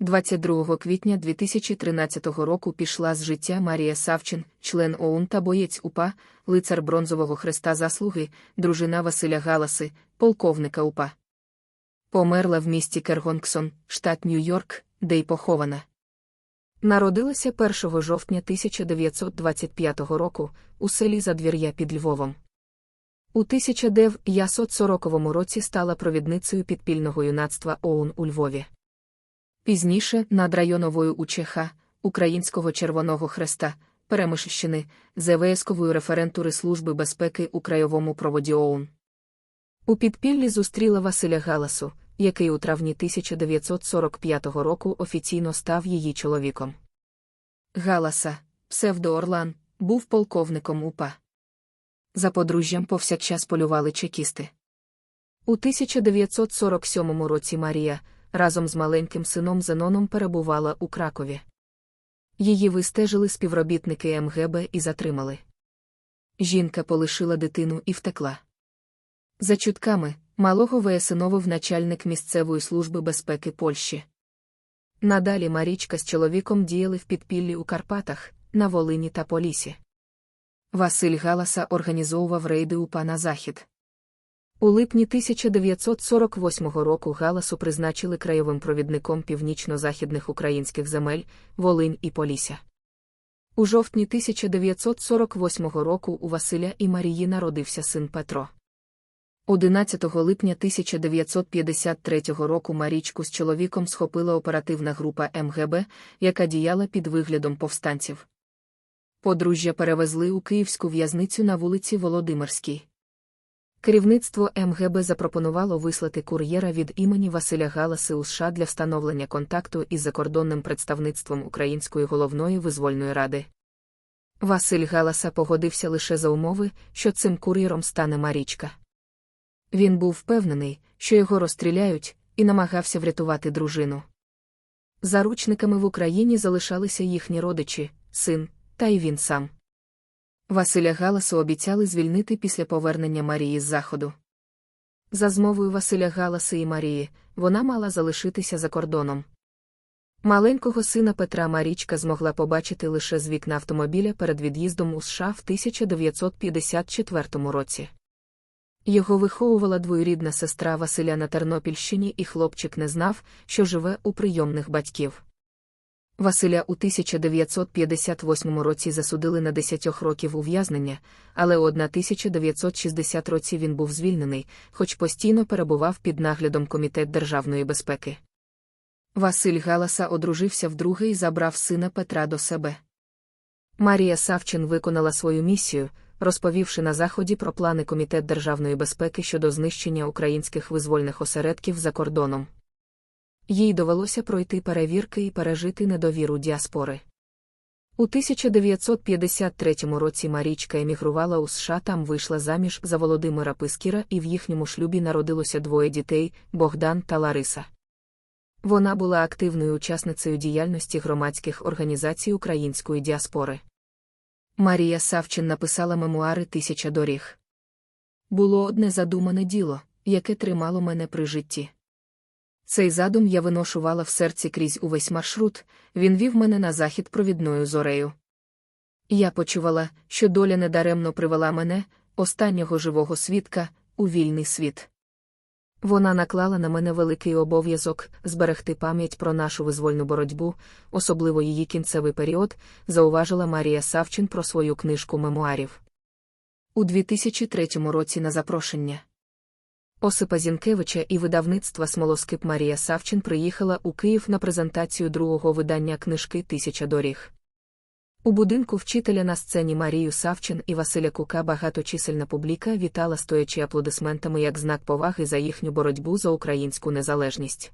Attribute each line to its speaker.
Speaker 1: 22 квітня 2013 року пішла з життя Марія Савчин, член ОУН та боєць УПА, лицар Бронзового Хреста Заслуги, дружина Василя Галаси, полковника УПА. Померла в місті Кергонксон, штат Нью-Йорк, де й похована. Народилася 1 жовтня 1925 року у селі Задвір'я під Львовом. У 1940 році стала провідницею підпільного юнацтва ОУН у Львові. Пізніше над районовою УЧХ, Українського Червоного Хреста, Перемишщини, ЗВСкової референтури Служби безпеки у краєвому проводі ОУН. У підпіллі зустріла Василя Галасу, який у травні 1945 року офіційно став її чоловіком. Галаса, псевдо Орлан, був полковником УПА. За подружжям повсякчас полювали чекісти. У 1947 році Марія разом з маленьким сином Зеноном перебувала у Кракові. Її вистежили співробітники МГБ і затримали. Жінка полишила дитину і втекла. За чутками, малого виясиновив начальник місцевої служби безпеки Польщі. Надалі Марічка з чоловіком діяли в підпіллі у Карпатах, на Волині та Полісі. Василь Галаса організовував рейди УПА на захід. У липні 1948 року Галасу призначили краєвим провідником північно-західних українських земель Волинь і Полісся. У жовтні 1948 року у Василя і Марії народився син Петро. 11 липня 1953 року Марічку з чоловіком схопила оперативна група МГБ, яка діяла під виглядом повстанців. Подружжя перевезли у київську в'язницю на вулиці Володимирській. Керівництво МГБ запропонувало вислати кур'єра від імені Василя Галаси у США для встановлення контакту із закордонним представництвом Української головної визвольної ради. Василь Галаса погодився лише за умови, що цим кур'єром стане Марічка. Він був впевнений, що його розстріляють, і намагався врятувати дружину. Заручниками в Україні залишалися їхні родичі, син, та й він сам. Василя Галасу обіцяли звільнити після повернення Марії з заходу. За змовою Василя Галаси і Марії, вона мала залишитися за кордоном. Маленького сина Петра Марічка змогла побачити лише з вікна автомобіля перед від'їздом у США в 1954 році. Його виховувала двоюрідна сестра Василя на Тернопільщині, і хлопчик не знав, що живе у прийомних батьків. Василя у 1958 році засудили на 10 років ув'язнення, але у 1960 році він був звільнений, хоч постійно перебував під наглядом Комітет державної безпеки. Василь Галаса одружився вдруге і забрав сина Петра до себе. Марія Савчин виконала свою місію, розповівши на Заході про плани Комітет державної безпеки щодо знищення українських визвольних осередків за кордоном. Їй довелося пройти перевірки і пережити недовіру діаспори. У 1953 році Марічка емігрувала у США, там вийшла заміж за Володимира Пискіра, і в їхньому шлюбі народилося двоє дітей Богдан та Лариса. Вона була активною учасницею діяльності громадських організацій української діаспори. Марія Савчин написала мемуари Тисяча доріг. Було одне задумане діло, яке тримало мене при житті. Цей задум я виношувала в серці крізь увесь маршрут, він вів мене на захід провідною зорею. Я почувала, що доля недаремно привела мене, останнього живого свідка, у вільний світ. Вона наклала на мене великий обов'язок зберегти пам'ять про нашу визвольну боротьбу, особливо її кінцевий період, зауважила Марія Савчин про свою книжку мемуарів. У 2003 році на запрошення. Осипа Зінкевича і видавництва Смолоскип Марія Савчин приїхала у Київ на презентацію другого видання книжки Тисяча доріг. У будинку вчителя на сцені Марію Савчин і Василя Кука багаточисельна публіка вітала стоячи аплодисментами як знак поваги за їхню боротьбу за українську незалежність.